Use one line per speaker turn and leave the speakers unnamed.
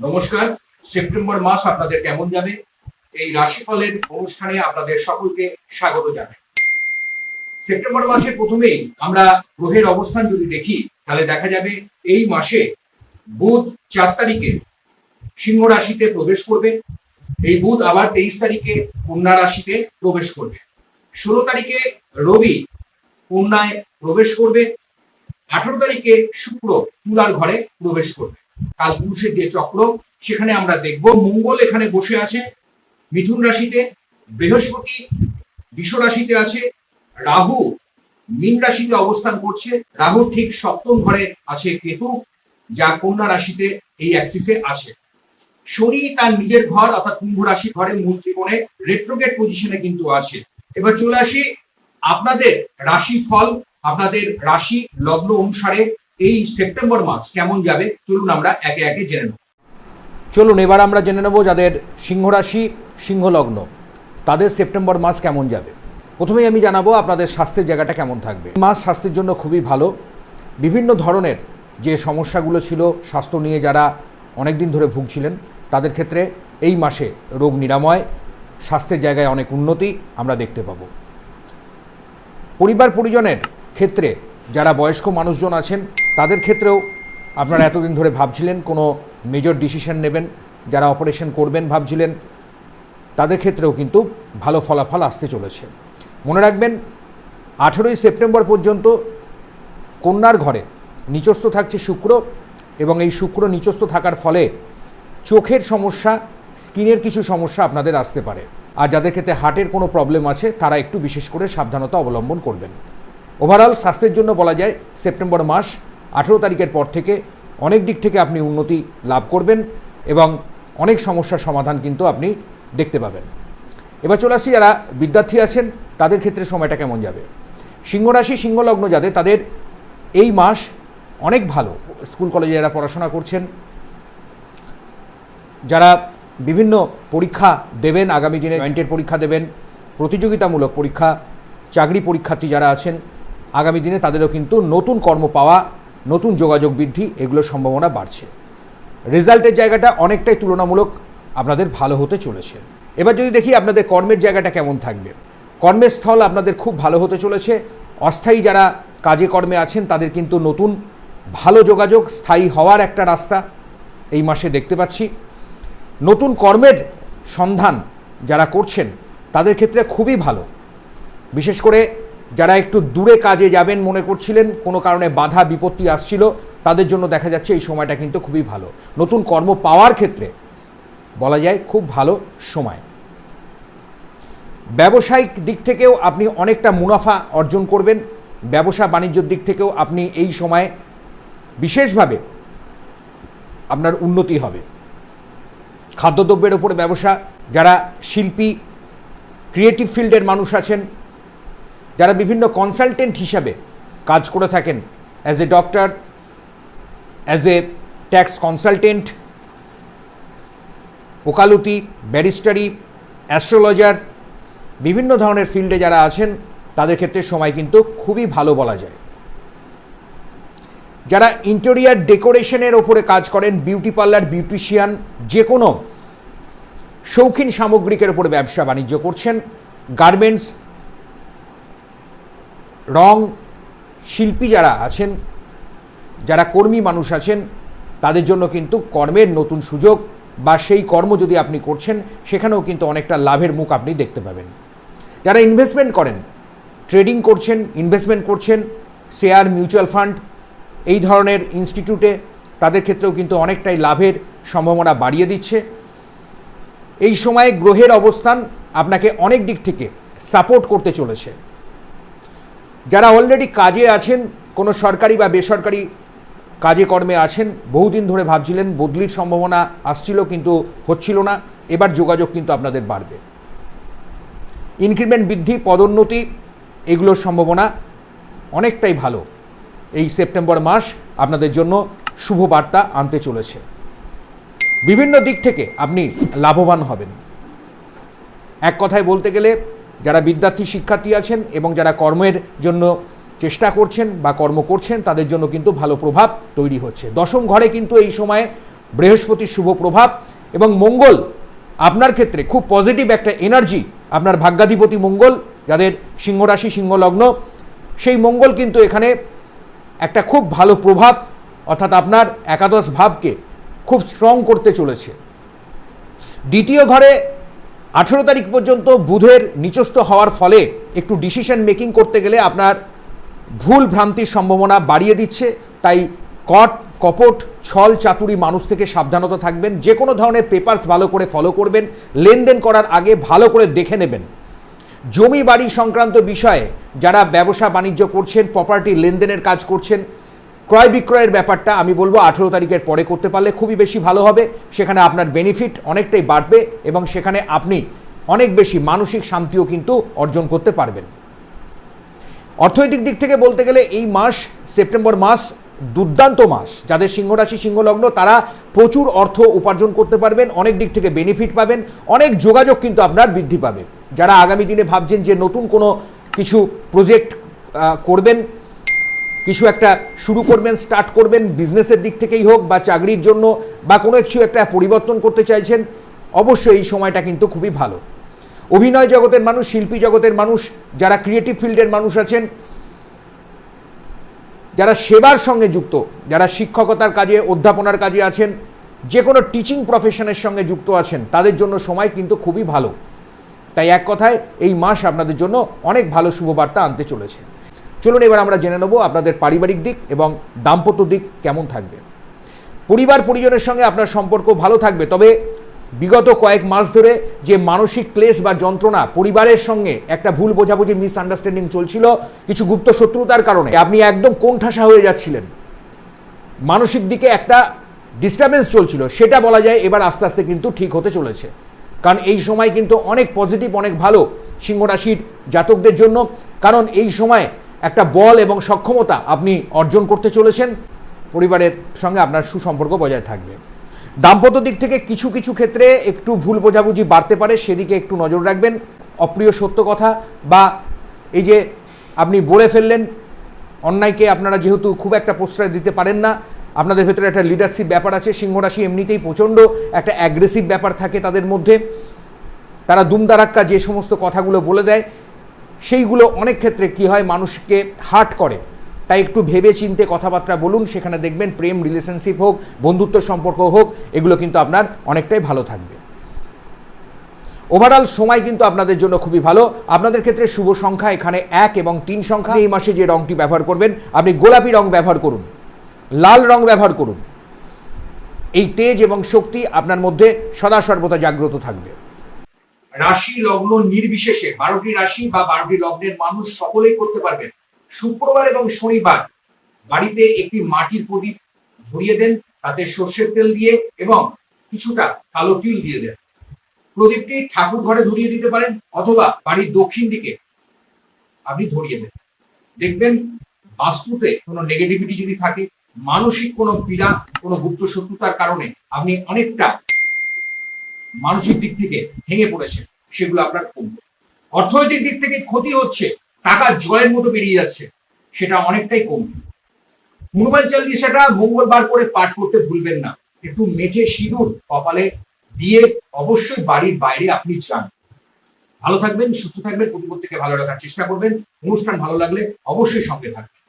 নমস্কার। সেপ্টেম্বর মাস আপনাদের কেমন যাবে? এই রাশিফলের অনুষ্ঠানে আপনাদের সকলকে স্বাগত জানাই। সেপ্টেম্বর মাসের প্রথমেই আমরা গ্রহের অবস্থান যদি দেখি, তাহলে দেখা যাবে এই মাসে বুধ চার তারিখে সিংহ রাশিতে প্রবেশ করবে। এই বুধ আবার তেইশ তারিখে কন্যা রাশিতে প্রবেশ করবে। ষোলো তারিখে রবি কন্যায় প্রবেশ করবে। আঠারো তারিখে শুক্র তুলার ঘরে প্রবেশ করবে। কাল পুরুষের যে চক্র, সেখানে আমরা দেখব। মঙ্গল এখানে বসে আছে, মিথুন রাশিতে, বৃহস্পতি বিষ রাশিতে আছে, রাহু মীন রাশিতে অবস্থান করছে। রাহু ঠিক সপ্তম ঘরে আছে কেতু, যা কন্যা রাশিতে এই অ্যাক্সিসে আছে। শনি তার নিজের ঘর, অর্থাৎ কুম্ভ রাশি ঘরে মূল ত্রিকোণে রেট্রোগেট পজিশনে কিন্তু আছে। এবার চলে আসি আপনাদের রাশি ফল আপনাদের রাশি লগ্ন অনুসারে। এই সেপ্টেম্বর মাস কেমন যাবে? চলুন আমরা একে একে জেনে নেব।
চলুন, এবার আমরা জেনে নেব যাদের সিংহ রাশি, সিংহ লগ্ন। তাদের সেপ্টেম্বর মাস কেমন যাবে? প্রথমেই আমি জানাব আপনাদের স্বাস্থ্যের জায়গাটা কেমন থাকবে। মাস স্বাস্থ্যের জন্য খুবই ভালো। বিভিন্ন ধরনের যে সমস্যাগুলো ছিল, স্বাস্থ্য নিয়ে যারা অনেক দিন ধরে ভুগছিলেন, তাদের ক্ষেত্রে এই মাসে রোগ নিরাময়, স্বাস্থ্যের জায়গায় অনেক উন্নতি আমরা দেখতে পাবো। পরিবার পরিজনের ক্ষেত্রে যারা বয়স্ক মানুষজন আছেন তাদের ক্ষেত্রেও আপনারা এতদিন ধরে ভাবছিলেন, কোনো মেজর ডিসিশন নেবেন, যারা অপারেশন করবেন ভাবছিলেন, তাদের ক্ষেত্রেও কিন্তু ভালো ফলাফল আসতে চলেছে। মনে রাখবেন, আঠেরোই সেপ্টেম্বর পর্যন্ত কন্যার ঘরে নিচস্থ থাকছে শুক্র এবং এই শুক্র নিচস্থ থাকার ফলে চোখের সমস্যা, স্কিনের কিছু সমস্যা আপনাদের আসতে পারে। আর যাদের ক্ষেত্রে হার্টের কোনো প্রবলেম আছে, তারা একটু বিশেষ করে সাবধানতা অবলম্বন করবেন। ওভারঅল স্বাস্থ্যের জন্য বলা যায়, সেপ্টেম্বর মাস আঠেরো তারিখের পর থেকে অনেক দিক থেকে আপনি উন্নতি লাভ করবেন এবং অনেক সমস্যার সমাধান কিন্তু আপনি দেখতে পাবেন। এবার চলে আসি যারা বিদ্যার্থী আছেন, তাদের ক্ষেত্রে সময়টা কেমন যাবে? সিংহরাশি, সিংহলগ্ন যাদের তাদের এই মাস অনেক ভালো। স্কুল কলেজে যারা পড়াশোনা করছেন, যারা বিভিন্ন পরীক্ষা দেবেন, আগামী দিনে জয়েন্টের পরীক্ষা দেবেন, প্রতিযোগিতামূলক পরীক্ষা, চাকরি পরীক্ষার্থী যারা আছেন, আগামী দিনে তাদেরও কিন্তু নতুন কর্ম পাওয়া নতুন যোগাযোগ বৃদ্ধি, এগুলোর সম্ভাবনা বাড়ছে। রেজাল্টের জায়গাটা অনেকটাই তুলনামূলক আপনাদের ভালো হতে চলেছে। এবার যদি দেখি আপনাদের কর্মের জায়গাটা কেমন থাকবে। কর্মের স্থল আপনাদের খুব ভালো হতে চলেছে। অস্থায়ী যারা কাজে কর্মে আছেন, তাদের কিন্তু নতুন ভালো যোগাযোগ, স্থায়ী হওয়ার একটা রাস্তা এই মাসে দেখতে পাচ্ছি। নতুন কর্মের সন্ধান যারা করছেন, তাদের ক্ষেত্রে খুবই ভালো। বিশেষ করে যারা একটু দূরে কাজে যাবেন মনে করছিলেন, কোনো কারণে বাধা, বিপত্তি আসছিল, তাদের জন্য দেখা যাচ্ছে এই সময়টা কিন্তু খুবই ভালো। নতুন কর্ম পাওয়ার ক্ষেত্রে বলা যায় খুব ভালো সময়। ব্যবসায়িক দিক থেকেও আপনি অনেকটা মুনাফা অর্জন করবেন। ব্যবসা বাণিজ্যর দিক থেকেও আপনি এই সময়ে বিশেষভাবে আপনার উন্নতি হবে। খাদ্যদ্রব্যের ওপরে ব্যবসা, যারা শিল্পী ক্রিয়েটিভ ফিল্ডের মানুষ আছেন যারা বিভিন্ন কনসালটেন্ট হিসাবে কাজ করে থাকেন as a doctor as a tax consultant ওকালতি ব্যারিস্টারি অ্যাস্ট্রোলজার বিভিন্ন ধরনের ফিল্ডে যারা আছেন, তাদের ক্ষেত্রে সময় কিন্তু খুবই ভালো বলা যায়। যারা ইন্টেরিয়ার ডেকোরেশনের ওপরে কাজ করেন বিউটি পার্লার বিউটিশিয়ান যে কোনো শৌখিন সামগ্রিকের উপরে ব্যবসা বাণিজ্য করছেন গার্মেন্টস রং শিল্পী যারা আছেন, যারা কর্মী মানুষ আছেন, তাদের জন্য কিন্তু কর্মের নতুন সুযোগ বা সেই কর্ম যদি আপনি করছেন, সেখানেও কিন্তু অনেকটা লাভের মুখ আপনি দেখতে পাবেন। যারা ইনভেস্টমেন্ট করেন ট্রেডিং করছেন ইনভেস্টমেন্ট করছেন শেয়ার মিউচুয়াল ফান্ড এই ধরনের ইনস্টিটিউটে তাদের ক্ষেত্রেও কিন্তু অনেকটাই লাভের সম্ভাবনা বাড়িয়ে দিচ্ছে। এই সময়ে গ্রহের অবস্থান আপনাকে অনেক দিক থেকে সাপোর্ট করতে চলেছে। যারা অলরেডি কাজে আছেন, কোনো সরকারি বা বেসরকারি কাজে কর্মে আছেন, বহুদিন ধরে ভাবছিলেন বদলির সম্ভাবনা আসছিল কিন্তু হচ্ছিল না। এবার যোগাযোগ কিন্তু আপনাদের বাড়বে। ইনক্রিমেন্ট বৃদ্ধি, পদোন্নতি, এগুলোর সম্ভাবনা অনেকটাই ভালো। এই সেপ্টেম্বর মাস আপনাদের জন্য শুভ বার্তা আনতে চলেছে। বিভিন্ন দিক থেকে আপনি লাভবান হবেন। এক কথায় বলতে গেলে যারা বিদ্যার্থী শিক্ষার্থী আছেন এবং যারা কর্মের জন্য চেষ্টা করছেন বা কর্ম করছেন, তাদের জন্য কিন্তু ভালো প্রভাব তৈরি হচ্ছে। দশম ঘরে কিন্তু এই সময়ে বৃহস্পতির শুভ প্রভাব এবং মঙ্গল আপনার ক্ষেত্রে খুব পজিটিভ একটা এনার্জি আপনার ভাগ্যাধিপতি মঙ্গল, যাদের সিংহরাশি, সিংহলগ্ন, সেই মঙ্গল কিন্তু এখানে একটা খুব ভালো প্রভাব, অর্থাৎ আপনার একাদশ ভাবকে খুব স্ট্রং করতে চলেছে। দ্বিতীয় ঘরে আঠেরো তারিখ পর্যন্ত বুধের নিচস্থ হওয়ার ফলে একটু ডিসিশন মেকিং করতে গেলে আপনার ভুল ভ্রান্তির সম্ভাবনা বাড়িয়ে দিচ্ছে। তাই কট, কপট, ছল, চাতুরি মানুষ থেকে সাবধানতা থাকবেন। যে কোনো ধরনের পেপারস ভালো করে ফলো করবেন। লেনদেন করার আগে ভালো করে দেখে নেবেন। জমি বাড়ি সংক্রান্ত বিষয়ে যারা ব্যবসা বাণিজ্য করছেন প্রপার্টি লেনদেনের কাজ করছেন ক্রয় বিক্রয়ের ব্যাপারটা আমি বলব, আঠেরো তারিখের পরে করতে পারলে খুবই বেশি ভালো হবে। সেখানে আপনার বেনিফিট অনেকটাই বাড়বে এবং সেখানে আপনি অনেক বেশি মানসিক শান্তিও কিন্তু অর্জন করতে পারবেন। অর্থনৈতিক দিক থেকে বলতে গেলে এই মাস, সেপ্টেম্বর মাস, দুর্দান্ত মাস। যাদের সিংহ রাশি সিংহ তারা প্রচুর অর্থ উপার্জন করতে পারবেন, অনেক দিক থেকে বেনিফিট পাবেন, অনেক যোগাযোগ কিন্তু আপনার বৃদ্ধি পাবে। যারা আগামী দিনে ভাবছেন যে নতুন কোনো কিছু প্রজেক্ট করবেন কিছু একটা শুরু করবেন স্টার্ট করবেন বিজনেসের দিক থেকেই হোক বা চাকরির জন্য বা কোনো কিছু একটা পরিবর্তন করতে চাইছেন, অবশ্যই এই সময়টা কিন্তু খুবই ভালো। অভিনয় জগতের মানুষ, শিল্পী জগতের মানুষ, যারা ক্রিয়েটিভ ফিল্ডের মানুষ আছেন, যারা সেবার সঙ্গে যুক্ত, যারা শিক্ষকতার কাজে, অধ্যাপনার কাজে আছেন যে কোনো টিচিং প্রফেশনের সঙ্গে যুক্ত আছেন, তাদের জন্য সময় কিন্তু খুবই ভালো। তাই এক কথায় এই মাস আপনাদের জন্য অনেক ভালো শুভবার্তা আনতে চলেছে। চলুন এবার আমরা জেনে নেব আপনাদের পারিবারিক দিক এবং দাম্পত্য দিক কেমন থাকবে। পরিবার পরিজনের সঙ্গে আপনার সম্পর্ক ভালো থাকবে, তবে বিগত কয়েক মাস ধরে যে মানসিক ক্লেশ বা যন্ত্রণা পরিবারের সঙ্গে একটা ভুল বোঝাবুঝি মিসআন্ডারস্ট্যান্ডিং চলছিল, কিছু গুপ্ত শত্রুতার কারণে আপনি একদম কোণঠাসা হয়ে যাচ্ছিলেন। মানসিক দিকে একটা ডিস্টারবেন্স চলছিল, সেটা বলা যায় এবার আস্তে আস্তে কিন্তু ঠিক হতে চলেছে। কারণ এই সময় কিন্তু অনেক পজিটিভ অনেক ভালো সিংহ রাশির জাতকদের জন্য, কারণ এই সময় একটা বল এবং সক্ষমতা আপনি অর্জন করতে চলেছেন, পরিবারের সঙ্গে আপনার সুসম্পর্ক বজায় থাকবে। দাম্পত্য দিক থেকে কিছু কিছু ক্ষেত্রে একটু ভুল বোঝাবুঝি বাড়তে পারে, সেদিকে একটু নজর রাখবেন। অপ্রিয় সত্য কথা বা এই যে আপনি বলে ফেললেন, অন্যায়কে আপনারা যেহেতু খুব একটা প্রশ্রয় দিতে পারেন না, আপনাদের ভেতরে একটা লিডারশিপ ব্যাপার আছে, সিংহরাশি এমনিতেই প্রচণ্ড একটা অ্যাগ্রেসিভ ব্যাপার থাকে তাদের মধ্যে। তারা দুমদারাক্কা যে সমস্ত কথাগুলো বলে দেয় সেইগুলো অনেক ক্ষেত্রে কি হয়, মানুষকে হার্ট করে। তাই একটু ভেবে চিনতে কথাবার্তা বলুন, সেখানে দেখবেন প্রেম রিলেশনশিপ হোক, বন্ধুত্ব সম্পর্ক হোক, এগুলো কিন্তু আপনার অনেকটাই ভালো থাকবে। ওভারঅল সময় কিন্তু আপনাদের জন্য খুবই ভালো। আপনাদের ক্ষেত্রে শুভ সংখ্যা এখানে এক এবং তিন সংখ্যা। এই মাসে যে রংটি ব্যবহার করবেন, আপনি গোলাপি রং ব্যবহার করুন, লাল রং ব্যবহার করুন। এই তেজ এবং শক্তি আপনার মধ্যে সদা সর্বদা জাগ্রত থাকবে।
রাশি লগ্ন নির্বিশেষে, বারোটি রাশি বা বারোটি লগ্নের মানুষ সকলেই করতে পারবেন। শুক্রবার এবং শনিবার বাড়িতে একটি মাটির প্রদীপ ধরিয়ে দেন, তাতে সর্ষের তেল দিয়ে এবং কিছুটা কালো তিল দিয়ে দেন। প্রদীপটি ঠাকুর ঘরে ধরিয়ে দিতে পারেন অথবা বাড়ির দক্ষিণ দিকে আপনি ধরিয়ে দেন। দেখবেন বাস্তুতে কোনো নেগেটিভিটি যদি থাকে, মানসিক কোনো পীড়া, কোনো গুপ্ত শত্রুতার কারণে আপনি অনেকটা মানসিক দিক থেকে ভেঙে পড়েছে সেগুলো আপনার কমবে। অর্থনৈতিক দিক থেকে ক্ষতি হচ্ছে, টাকা জলের মতো বেরিয়ে যাচ্ছে, সেটা অনেকটাই কমবে। হনুমান চালিশাটা মঙ্গলবার করে পাঠ করতে ভুলবেন না। একটু মেঠে সিঁদুর, কপালে দিয়ে অবশ্যই বাড়ির বাইরে আপনি যান। ভালো থাকবেন, সুস্থ থাকবেন প্রতিপত্তিকে ভালো রাখার চেষ্টা করবেন। অনুষ্ঠান ভালো লাগলে অবশ্যই সঙ্গে থাকবেন।